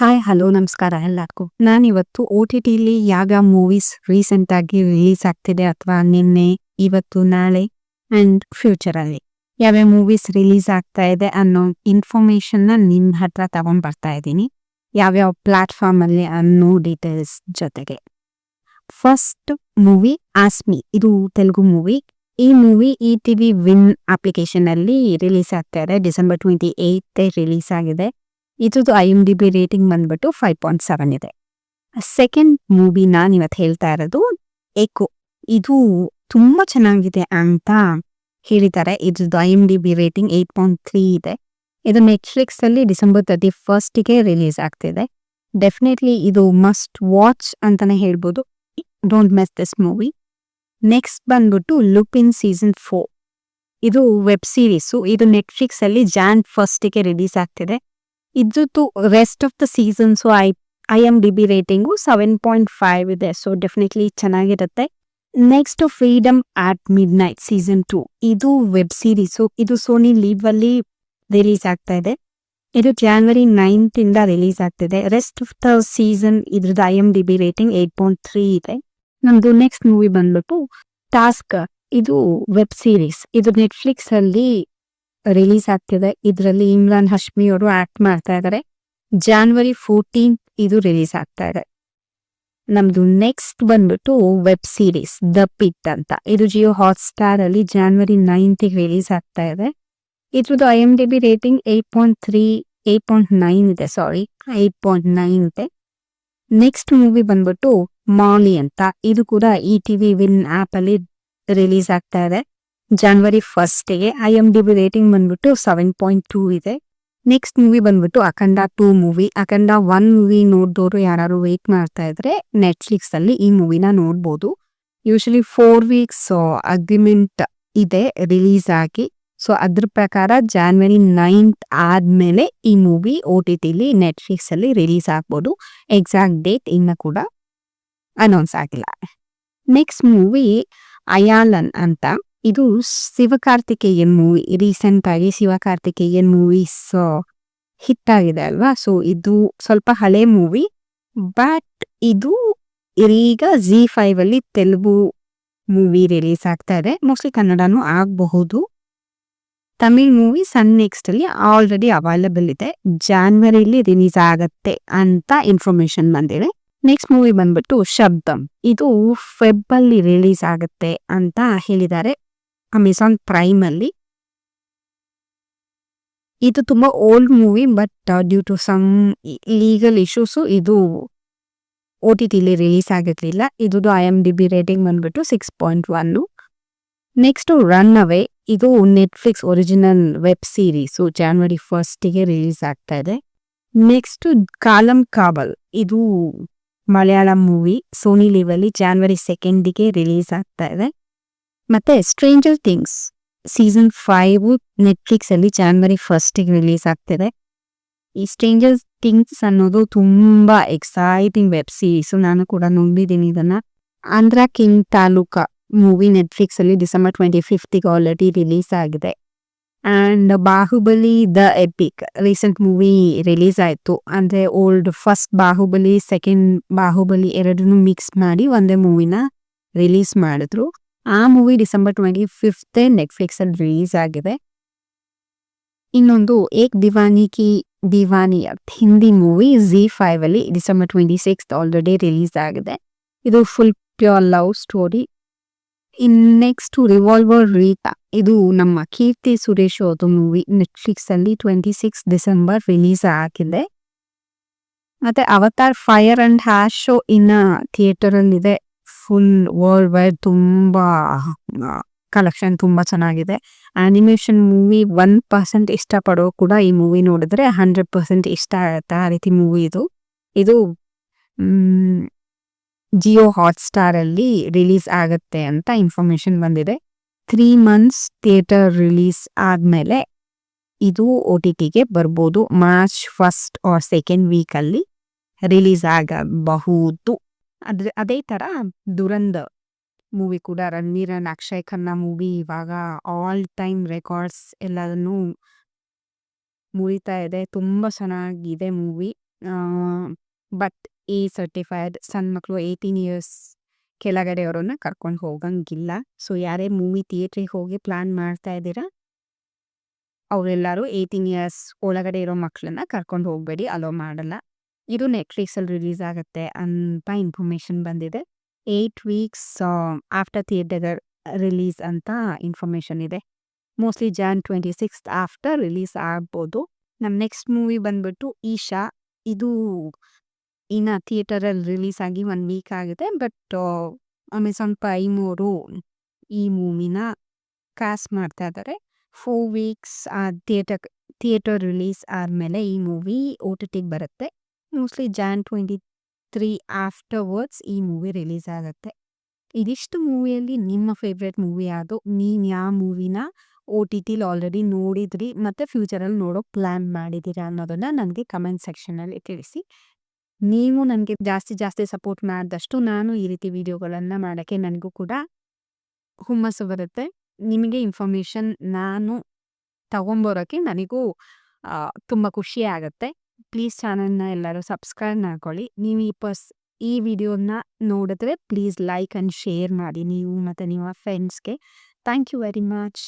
Hi, hello, ನಮಸ್ಕಾರ ಎಲ್ಲರಿಗೂ. ನಾನಿವತ್ತು ಓ ಟಿ ಟಿಲಿ ಯಾವ ಮೂವೀಸ್ ರೀಸೆಂಟ್ ಆಗಿ ರಿಲೀಸ್ ಆಗ್ತಿದೆ ಅಥವಾ ನಿನ್ನೆ, ಇವತ್ತು, ನಾಳೆ ಅಂಡ್ ಫ್ಯೂಚರ್ ಅಲ್ಲಿ ಯಾವ್ಯಾವ ಮೂವೀಸ್ ರಿಲೀಸ್ ಆಗ್ತಾ ಇದೆ ಅನ್ನೋ ಇನ್ಫಾರ್ಮೇಶನ್ನ ನಿಮ್ ಹತ್ರ ತಗೊಂಡ್ ಬರ್ತಾ ಇದ್ದೀನಿ. ಯಾವ್ಯಾವ ಪ್ಲಾಟ್ಫಾರ್ಮ್ ಅಲ್ಲಿ ಅನ್ನೋ ಡೀಟೇಲ್ಸ್ ಜೊತೆಗೆ. ಫಸ್ಟ್ ಮೂವಿ ಆಸ್ಮಿ ಇದು ತೆಲುಗು ಮೂವಿ. ಈ movie E TV win application ಅಲ್ಲಿ ರಿಲೀಸ್ ಆಗ್ತಾ ಇದೆ. ಡಿಸೆಂಬರ್ ಟ್ವೆಂಟಿ ಏತ್ ರಿಲೀಸ್ ಆಗಿದೆ ಇದ್ರದ್ದು I M D B rating ಬಂದ್ಬಿಟ್ಟು ಫೈವ್ ಪಾಯಿಂಟ್ ಸೆವೆನ್ ಇದೆ. ಸೆಕೆಂಡ್ ಮೂವಿ ನಾನು ಇವತ್ತು ಹೇಳ್ತಾ ಇರೋದು ಎಕೋ ಇದು ತುಂಬ ಚೆನ್ನಾಗಿದೆ ಅಂತ ಹೇಳಿದ್ದಾರೆ. ಇದ್ರದ್ದು I M D B rating eight point three ಇದೆ. ಇದು ನೆಟ್ಫ್ಲಿಕ್ಸ್ ಅಲ್ಲಿ ಡಿಸೆಂಬರ್ ತರ್ಟಿ ಫಸ್ಟಿಗೆ ರಿಲೀಸ್ ಆಗ್ತಿದೆ. ಡೆಫಿನೆಟ್ಲಿ ಇದು ಮಸ್ಟ್ ವಾಚ್ ಅಂತಾನೆ ಹೇಳ್ಬೋದು. Don't miss this movie next ಬಂದ್ಬಿಟ್ಟು ಲುಕ್ ಇನ್ ಸೀಸನ್ ಫೋರ್ ಇದು ವೆಬ್ ಸೀರೀಸು ಇದು ನೆಟ್ಫ್ಲಿಕ್ಸ್ ಅಲ್ಲಿ ಜಾನ್ ಫಸ್ಟಿಗೆ ರಿಲೀಸ್ ಆಗ್ತಿದೆ. ಇದ್ರದ್ದು rest of the seasons I I M D B rating seven point five ಇದೆ. ಸೊ ಡೆಫಿನೆಟ್ಲಿ ಚೆನ್ನಾಗಿರುತ್ತೆ. Next freedom at midnight season two ಇದು ವೆಬ್ ಸೀರೀಸು ಇದು ಸೋನಿ ಲೀವ್ ಅಲ್ಲಿ ರಿಲೀಸ್ ಆಗ್ತಾ ಇದೆ. ಇದು ಜಾನ್ವರಿ ನೈನ್ತ್ ಇಂದ ರಿಲೀಸ್ ಆಗ್ತಿದೆ. ರೆಸ್ಟ್ ಆಫ್ ದ ಸೀಸನ್ ಇದ್ರದ್ದು I M D B rating eight point three ಇದೆ. ನಮ್ದು ನೆಕ್ಸ್ಟ್ ಮೂವಿ ಬಂದ್ಬಿಟ್ಟು ಟಾಸ್ಕ್ ಇದು ವೆಬ್ ಸೀರೀಸ್ ಇದು ನೆಟ್ಫ್ಲಿಕ್ಸ್ ಅಲ್ಲಿ ರಿಲೀಸ್ ಆಗ್ತಿದೆ ಇದರಲ್ಲಿ ಇಮ್ರಾನ್ ಹಶ್ಮಿ ಅವರು ಆಕ್ಟ್ ಮಾಡ್ತಾ ಇದ್ದಾರೆ ಜಾನ್ವರಿ ಫೋರ್ಟೀನ್ ಇದು ರಿಲೀಸ್ ಆಗ್ತಾ ಇದೆ. ನಮ್ದು ನೆಕ್ಸ್ಟ್ ಬಂದ್ಬಿಟ್ಟು ವೆಬ್ ಸೀರೀಸ್ ದ ಪಿಟ್ ಅಂತ. ಇದು ಜಿಯೋ ಹಾಟ್ ಸ್ಟಾರ್ ಅಲ್ಲಿ ಜಾನ್ವರಿ ನೈನ್ತ್ ರಿಲೀಸ್ ಆಗ್ತಾ ಇದೆ. ಇದ್ರದ್ದು I M D B rating eight point three eight point nine ಇದೆ, ಸಾರಿ ಏಟ್ ಪಾಯಿಂಟ್ ನೈನ್ ಇದೆ. ನೆಕ್ಸ್ಟ್ ಮೂವಿ ಬಂದ್ಬಿಟ್ಟು ಮಾಲಿ ಅಂತ. ಇದು ಕೂಡ ಇ ಟಿವಿ ವಿನ್ ಆಪ್ ಅಲ್ಲಿ ರಿಲೀಸ್ ಆಗ್ತಾ ಇದೆ. ಜಾನ್ವರಿ ಫಸ್ಟ್ಗೆ I M D B rating ಬಂದ್ಬಿಟ್ಟು ಸೆವೆನ್ ಪಾಯಿಂಟ್ ಟೂ ಇದೆ. ನೆಕ್ಸ್ಟ್ ಮೂವಿ ಬಂದ್ಬಿಟ್ಟು Akhanda two movie Akhanda one movie ನೋಡಿದವರು ಯಾರು ವೇಟ್ ಮಾಡ್ತಾ ಇದ್ರೆ ನೆಟ್ಫ್ಲಿಕ್ಸ್ ಅಲ್ಲಿ ಈ ಮೂವಿನ ನೋಡ್ಬೋದು. ಯೂಶಲಿ ಫೋರ್ ವೀಕ್ಸ್ ಅಗ್ರಿಮೆಂಟ್ ಇದೆ ರಿಲೀಸ್ ಆಗಿ. ಸೊ ಅದ್ರ ಪ್ರಕಾರ ಜಾನ್ವರಿ ನೈನ್ತ್ ಆದ್ಮೇಲೆ ಈ ಮೂವಿ ಓ ಟಿ ಟಿಲಿ ನೆಟ್ಫ್ಲಿಕ್ಸ್ ಅಲ್ಲಿ ರಿಲೀಸ್ ಆಗ್ಬೋದು. ಎಕ್ಸಾಕ್ಟ್ ಡೇಟ್ ಇನ್ನ ಕೂಡ ಅನೌನ್ಸ್ ಆಗಿಲ್ಲ. ನೆಕ್ಸ್ಟ್ ಮೂವಿ ಅಯಾಲನ್ ಅಂತ. ಇದು ಶಿವಕಾರ್ತಿಕೇಯನ್ ಮೂವಿ ರೀಸೆಂಟ್ ಆಗಿ ಶಿವಕಾರ್ತಿಕೇಯನ್ ಮೂವೀಸ್ ಹಿಟ್ ಆಗಿದೆ ಅಲ್ವಾ? ಸೊ, ಇದು ಸ್ವಲ್ಪ ಹಳೆ ಮೂವಿ, ಬಟ್ ಇದು ಈಗ ಜಿ ಫೈವ್ ಅಲ್ಲಿ ತೆಲುಗು ಮೂವಿ ರಿಲೀಸ್ ಆಗ್ತಾ ಇದೆ. ಮೋಸ್ಟ್ಲಿ ಕನ್ನಡನೂ ಆಗಬಹುದು. ತಮಿಳ್ ಮೂವಿ ಸನ್ ನೆಕ್ಸ್ಟ್ ಅಲ್ಲಿ ಆಲ್ರೆಡಿ ಅವೈಲಬಲ್ ಇದೆ. ಜಾನ್ವರಿಲಿ ರಿಲೀಸ್ ಆಗತ್ತೆ ಅಂತ ಇನ್ಫಾರ್ಮೇಶನ್ ಬಂದಿದೆ. ನೆಕ್ಸ್ಟ್ ಮೂವಿ ಬಂದ್ಬಿಟ್ಟು ಶಬ್ದಂ. ಇದು ಫೆಬ್ ಅಲ್ಲಿ ರಿಲೀಸ್ ಆಗುತ್ತೆ ಅಂತ ಹೇಳಿದ್ದಾರೆ. ಅಮೆಝಾನ್ ಪ್ರೈಮಲ್ಲಿ ಇದು ತುಂಬ old movie but due to some legal issues ಇದು ಒ ಟಿ ಟಿಲಿ ರಿಲೀಸ್ ಆಗಿರಲಿಲ್ಲ. ಇದು I M D B rating ಬಂದ್ಬಿಟ್ಟು six point one next run away ಇದು Netflix original web series January ಫಸ್ಟಿಗೆ ರಿಲೀಸ್ ಆಗ್ತಾ ಇದೆ. ನೆಕ್ಸ್ಟು ಕಾಲಂ ಕಾಬಲ್ ಇದು ಮಲಯಾಳಂ ಮೂವಿ ಸೋನಿ ಲಿವಲ್ಲಿ ಜಾನ್ವರಿ ಸೆಕೆಂಡಿಗೆ ರಿಲೀಸ್ ಆಗ್ತಾ ಇದೆ. ಮತ್ತೆ Stranger Things season five Netflix ಅಲ್ಲಿ ಜಾನ್ವರಿ ಫಸ್ಟಿಗೆ ರಿಲೀಸ್ ಆಗ್ತಿದೆ. ಈ ಸ್ಟ್ರೇಂಜರ್ ಥಿಂಗ್ಸ್ ಅನ್ನೋದು ತುಂಬಾ ಎಕ್ಸೈಟಿಂಗ್ ವೆಬ್ ಸೀರೀಸ್ ನಾನು ಕೂಡ ನೋಡಿದ್ದೀನಿ ಇದನ್ನ. Andhra king taluka movie Netflix ಅಲ್ಲಿ ಡಿಸೆಂಬರ್ ಟ್ವೆಂಟಿ ಫಿಫ್ತಿಗೆ ಆಲ್ರೆಡಿ ರಿಲೀಸ್ ಆಗಿದೆ. And Baahubali the epic recent movie release ಆಯಿತು. ಅಂದ್ರೆ old first Baahubali second Baahubali ಎರಡನ್ನೂ ಮಿಕ್ಸ್ ಮಾಡಿ ಒಂದೇ ಮೂವಿನ ರಿಲೀಸ್ ಮಾಡಿದ್ರು. ಆ movie December twenty fifth Netflix ಅಲ್ಲಿ ರಿಲೀಸ್ ಆಗಿದೆ. ಇನ್ನೊಂದು Ek Diwani ki Diwani Hindi movie Zee five ಅಲ್ಲಿ December twenty six already release ಆಗಿದೆ. ಇದು full pure love story in next revolver Rita ಇದು ನಮ್ಮ ಕೀರ್ತಿ ಸುರೇಶ್ ಅವರದು ಮೂವಿ ನೆಟ್ಫ್ಲಿಕ್ಸ್ ಅಲ್ಲಿ ಟ್ವೆಂಟಿ ಸಿಕ್ಸ್ ಡಿಸೆಂಬರ್ ರಿಲೀಸ್ ಆಗಿದೆ. ಮತ್ತೆ Avatar fire and ash show ಇನ್ನ ಥಿಯೇಟರ್ ಅಲ್ಲಿ ಇದೆ ಫುಲ್ ವರ್ಲ್ಡ್ ವೈಡ್ ತುಂಬಾ ಕಲೆಕ್ಷನ್ ತುಂಬಾ ಚೆನ್ನಾಗಿದೆ. ಅನಿಮೇಷನ್ ಮೂವಿ ಒನ್ ಪರ್ಸೆಂಟ್ ಇಷ್ಟಪಡೋ ಕೂಡ ಈ ಮೂವಿ ನೋಡಿದ್ರೆ ಹಂಡ್ರೆಡ್ ಪರ್ಸೆಂಟ್ ಇಷ್ಟ ಆಗುತ್ತೆ ಆ ರೀತಿ ಮೂವಿ ಇದು. ಇದು ಜಿಯೋ ಹಾಟ್ ಸ್ಟಾರ್ ಅಲ್ಲಿ ರಿಲೀಸ್ ಆಗುತ್ತೆ ಅಂತ ಇನ್ಫಾರ್ಮೇಶನ್ ಬಂದಿದೆ. ತ್ರೀ ಮಂತ್ಸ್ ಥಿಯೇಟರ್ ರಿಲೀಸ್ ಆದ್ಮೇಲೆ ಇದು ಒ ಟಿ ಟಿಗೆ ಬರ್ಬೋದು. ಮಾರ್ಚ್ ಫಸ್ಟ್ ಆರ್ ಸೆಕೆಂಡ್ ವೀಕಲ್ಲಿ ರಿಲೀಸ್ ಆಗಬಹುದು. ಅದ್ರ ಅದೇ ತರ ದುರಂದ ಮೂವಿ ಕೂಡ. ರಣವೀರ್ ಅಂಡ್ ಅಕ್ಷಯ್ ಖನ್ನಾ ಮೂವಿ ಇವಾಗ ಆಲ್ ಟೈಮ್ ರೆಕಾರ್ಡ್ಸ್ ಎಲ್ಲದನ್ನು ಮುರಿತಾ ಇದೆ. ತುಂಬ ಚೆನ್ನಾಗಿದೆ ಮೂವಿ ಬಟ್ ಈ ಸರ್ಟಿಫೈಡ್ ಸಣ್ಣ ಮಕ್ಕಳು ಏಯ್ಟೀನ್ ಇಯರ್ಸ್ ಕೆಳಗಡೆ ಅವರನ್ನು ಕರ್ಕೊಂಡು ಹೋಗಂಗಿಲ್ಲ. ಸೊ ಯಾರೇ ಮೂವಿ ಥಿಯೇಟ್ರಿಗೆ ಹೋಗಿ ಪ್ಲಾನ್ ಮಾಡ್ತಾ ಇದ್ದೀರಾ, ಅವರೆಲ್ಲರೂ ಏಯ್ಟೀನ್ ಇಯರ್ಸ್ ಒಳಗಡೆ ಇರೋ ಮಕ್ಕಳನ್ನ ಕರ್ಕೊಂಡು ಹೋಗಬೇಡಿ. ಅಲೋ ಮಾಡಲ್ಲ. ಇದು ನೆಟ್ಫ್ಲಿಕ್ಸಲ್ಲಿ ರಿಲೀಸ್ ಆಗುತ್ತೆ ಅಂತ ಇನ್ಫಾರ್ಮೇಷನ್ ಬಂದಿದೆ. Eight weeks after theatre release ಅಂತ ಇನ್ಫಾರ್ಮೇಷನ್ ಇದೆ. Mostly Jan twenty six after release ಆಗ್ಬೋದು. ನಮ್ಮ ನೆಕ್ಸ್ಟ್ ಮೂವಿ ಬಂದ್ಬಿಟ್ಟು ಈಶಾ. ಇದು ಇನ್ನು ಥಿಯೇಟರಲ್ಲಿ ರಿಲೀಸ್ ಆಗಿ ಒನ್ ವೀಕ್ ಆಗಿದೆ ಬಟ್ ಅಮೆಝಾನ್ ಪ್ರೈಮೋರು ಈ ಮೂವಿನ ಕಾಸ್ ಮಾಡ್ತಾ ಇದ್ದಾರೆ four weeks theatre theatre release ಆದಮೇಲೆ ಈ ಮೂವಿ ಓ ಟಿ ಟಿಗೆ ಬರುತ್ತೆ. Mostly Jan twenty three afterwards ಈ ಮೂವಿ ರಿಲೀಸ್ ಆಗುತ್ತೆ. ಇದಿಷ್ಟು ಮೂವಿಯಲ್ಲಿ ನಿಮ್ಮ ಫೇವ್ರೆಟ್ ಮೂವಿ ಯಾವುದು? ನೀವು ಯಾವ ಮೂವಿನ ಒ ಟಿ ಟಿಲಿ ಆಲ್ರೆಡಿ ನೋಡಿದ್ರಿ, ಮತ್ತು ಫ್ಯೂಚರಲ್ಲಿ ನೋಡೋ ಪ್ಲ್ಯಾನ್ ಮಾಡಿದ್ದೀರಾ ಅನ್ನೋದನ್ನು ನನಗೆ ಕಮೆಂಟ್ ಸೆಕ್ಷನಲ್ಲಿ ತಿಳಿಸಿ. ನೀವು ನನಗೆ ಜಾಸ್ತಿ ಜಾಸ್ತಿ ಸಪೋರ್ಟ್ ಮಾಡಿದಷ್ಟು ನಾನು ಈ ರೀತಿ ವಿಡಿಯೋಗಳನ್ನು ಮಾಡೋಕ್ಕೆ ನನಗೂ ಕೂಡ ಹುಮ್ಮಸ್ಸು ಬರುತ್ತೆ. ನಿಮಗೆ ಇನ್ಫಾರ್ಮೇಷನ್ ನಾನು ತಗೊಂಬರೋಕ್ಕೆ ನನಗೂ ತುಂಬ ಖುಷಿ ಆಗುತ್ತೆ. ಪ್ಲೀಸ್ ಚಾನಲ್ನ ಎಲ್ಲರೂ ಸಬ್ಸ್ಕ್ರೈಬ್ ಮಾಡ್ಕೊಳ್ಳಿ. ನೀವು ಈ ಪರ್ಸ್ ಈ ವಿಡಿಯೋನ ನೋಡಿದ್ರೆ ಪ್ಲೀಸ್ ಲೈಕ್ ಆ್ಯಂಡ್ ಶೇರ್ ಮಾಡಿ ನೀವು ಮತ್ತು ನಿಮ್ಮ ಫ್ರೆಂಡ್ಸ್ಗೆ ಥ್ಯಾಂಕ್ ಯು ವೆರಿ ಮಚ್